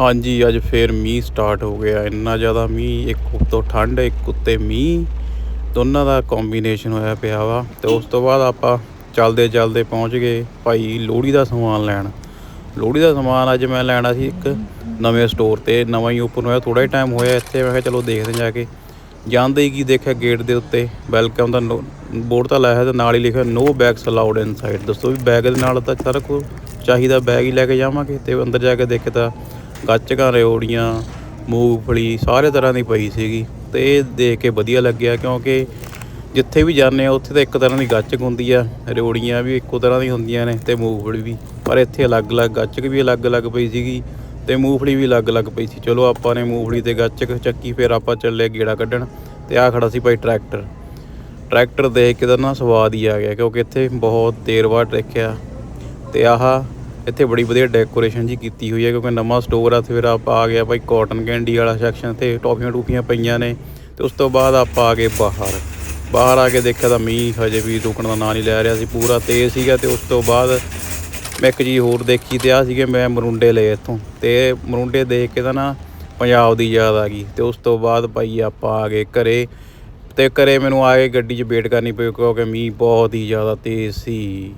ਹਾਂਜੀ, ਅੱਜ ਫੇਰ ਮੀਂਹ ਸਟਾਰਟ ਹੋ ਗਿਆ। ਇੰਨਾ ਜ਼ਿਆਦਾ ਮੀਂਹ, ਇੱਕ ਉੱਤੋਂ ਠੰਡ, ਇੱਕ ਉੱਤੇ ਮੀਂਹ। ਦੋਨਾਂ ਦਾ ਕੰਬੀਨੇਸ਼ਨ ਹੋਇਆ ਪਿਆ ਵਾ ਤੇ ਉਸ ਤੋਂ ਬਾਅਦ ਆਪਾਂ ਚੱਲਦੇ ਚੱਲਦੇ ਪਹੁੰਚ ਗਏ ਭਾਈ ਲੋਹੜੀ ਦਾ ਸਮਾਨ ਲੈਣ। ਲੋਹੜੀ ਦਾ ਸਮਾਨ ਅੱਜ ਮੈਂ ਲੈਣਾ ਸੀ ਇੱਕ ਨਵੇਂ ਸਟੋਰ ਤੇ। ਨਵਾਂ ਹੀ ਓਪਨ ਹੋਇਆ ਥੋੜਾ ਹੀ ਟਾਈਮ ਹੋਇਆ ਇੱਥੇ। ਮੈਂ ਕਿਹਾ ਚਲੋ ਦੇਖਦੇ ਜਾ ਕੇ। ਜਾਂਦੇ ਹੀ ਕੀ ਦੇਖਿਆ ਗੇਟ ਦੇ ਉੱਤੇ ਵੈਲਕਮ ਦਾ ਬੋਰਡ ਤਾਂ ਲਾਇਆ ਹੈ ਤੇ ਨਾਲ ਹੀ ਲਿਖਿਆ ਨੋ ਬੈਗਸ ਅਲਾਉਡ ਇਨਸਾਈਡ ਦੱਸੋ ਵੀ ਬੈਗ ਦੇ ਨਾਲ ਤਾਂ ਸਾਰਾ ਕੁਝ ਚਾਹੀਦਾ ਬੈਗ ਹੀ ਲੈ ਕੇ ਜਾਵਾਂਗੇ ਤੇ ਅੰਦਰ ਜਾ ਕੇ ਦੇਖਿਆ ਤਾਂ ਗੱਚਕਾਂ, ਰਿਓੜੀਆਂ, ਮੂੰਗਫਲੀ ਸਾਰੇ ਤਰ੍ਹਾਂ ਦੀ ਪਈ ਸੀਗੀ ਤੇ ਇਹ ਦੇਖ ਕੇ ਵਧੀਆ ਲੱਗਿਆ ਕਿਉਂਕਿ ਜਿੱਥੇ ਵੀ ਜਾਂਦੇ ਆ ਉੱਥੇ ਤਾਂ ਇੱਕ ਤਰ੍ਹਾਂ ਦੀ ਗੱਚਕ ਹੁੰਦੀ ਆ, ਰਿਓੜੀਆਂ ਵੀ ਇੱਕੋ ਤਰ੍ਹਾਂ ਦੀ ਹੁੰਦੀਆਂ ਨੇ ਤੇ ਮੂੰਗਫਲੀ ਵੀ, ਪਰ ਇੱਥੇ ਅਲੱਗ-ਅਲੱਗ ਗੱਚਕ ਵੀ ਅਲੱਗ-ਅਲੱਗ ਪਈ ਸੀਗੀ ਤੇ ਮੂੰਗਫਲੀ ਵੀ ਅਲੱਗ-ਅਲੱਗ ਪਈ ਸੀ। ਚਲੋ ਆਪਾਂ ਨੇ ਮੂੰਗਫਲੀ ਤੇ ਗੱਚਕ ਚੱਕੀ, ਫਿਰ ਆਪਾਂ ਚੱਲੇ ਗੇੜਾ ਕੱਢਣ ਤੇ ਆ ਖੜਾ ਸੀ ਭਾਈ ਟਰੈਕਟਰ। ਟਰੈਕਟਰ ਦੇਖ ਕੇ ਤਾਂ ਨਾ ਸਵਾਦ ਹੀ ਆ ਗਿਆ ਕਿਉਂਕਿ ਇੱਥੇ ਬਹੁਤ ਦੇਰ ਬਾਅਦ ਦੇਖਿਆ ਤੇ ਆਹ ਇੱਥੇ ਬੜੀ ਵਧੀਆ ਡੈਕੋਰੇਸ਼ਨ ਜੀ ਕੀਤੀ ਹੋਈ ਹੈ, ਕਿਉਂਕਿ ਨਵਾਂ ਸਟੋਰ ਆ, ਤੇ ਫਿਰ ਆਪਾਂ ਆ ਗਿਆ ਭਾਈ ਕਾਟਨ ਕੈਂਡੀ ਵਾਲਾ ਸੈਕਸ਼ਨ ਤੇ ਟੌਫੀਆਂ ਟੂਫੀਆਂ ਪਈਆਂ ਨੇ, ਤੇ ਉਸ ਤੋਂ ਬਾਅਦ ਆਪਾਂ ਆ ਗਏ ਬਾਹਰ। ਬਾਹਰ ਆ ਕੇ ਦੇਖਿਆ ਤਾਂ ਮੀਂਹ ਹਜੇ ਵੀ ਰੁਕਣ ਦਾ ਨਾਂ ਨਹੀਂ ਲੈ ਰਿਹਾ ਸੀ, ਪੂਰਾ ਤੇਜ਼ ਸੀਗਾ, ਤੇ ਉਸ ਤੋਂ ਬਾਅਦ ਮੈਂ ਇੱਕ ਚੀਜ਼ ਹੋਰ ਦੇਖੀ ਤੇ ਆ ਸੀਗੇ ਮੈਂ ਮਰੁੰਡੇ ਲਏ ਇੱਥੋਂ, ਤੇ ਮਰੁੰਡੇ ਦੇਖ ਕੇ ਤਾਂ ਨਾ ਪੰਜਾਬ ਦੀ ਯਾਦ ਆ ਗਈ, ਤੇ ਉਸ ਤੋਂ ਬਾਅਦ ਭਾਈ ਆਪਾਂ ਆ ਗਏ ਘਰੇ, ਤੇ ਘਰੇ ਮੈਨੂੰ ਆ ਕੇ ਗੱਡੀ 'ਚ ਵੇਟ ਕਰਨੀ ਪਈ, ਕਿਉਂਕਿ ਮੀਂਹ ਬਹੁਤ ਹੀ ਜ਼ਿਆਦਾ ਤੇਜ਼ ਸੀ।